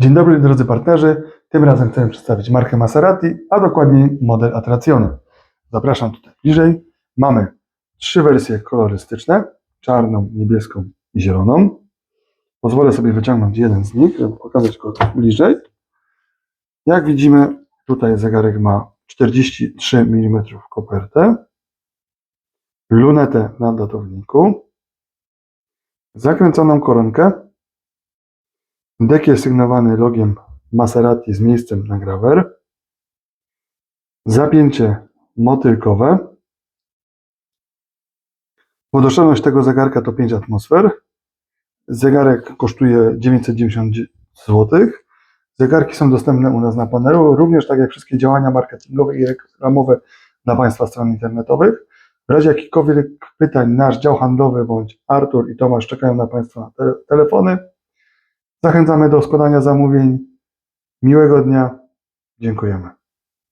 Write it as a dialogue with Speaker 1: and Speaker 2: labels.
Speaker 1: Dzień dobry drodzy partnerzy. Tym razem chcemy przedstawić markę Maserati, a dokładniej model Attrazione. Zapraszam tutaj bliżej. Mamy trzy wersje kolorystyczne: czarną, niebieską i zieloną. Pozwolę sobie wyciągnąć jeden z nich, żeby pokazać go bliżej. Jak widzimy, tutaj zegarek ma 43 mm kopertę, lunetę na datowniku, zakręconą koronkę, Dek jest sygnowany logiem Maserati z miejscem na grawer. Zapięcie motylkowe. Wodoszczelność tego zegarka to 5 atmosfer. Zegarek kosztuje 990 zł. Zegarki są dostępne u nas na panelu, również tak jak wszystkie działania marketingowe i reklamowe dla Państwa stron internetowych. W razie jakichkolwiek pytań nasz dział handlowy bądź Artur i Tomasz czekają na Państwa te telefony. Zachęcamy do składania zamówień. Miłego dnia. Dziękujemy.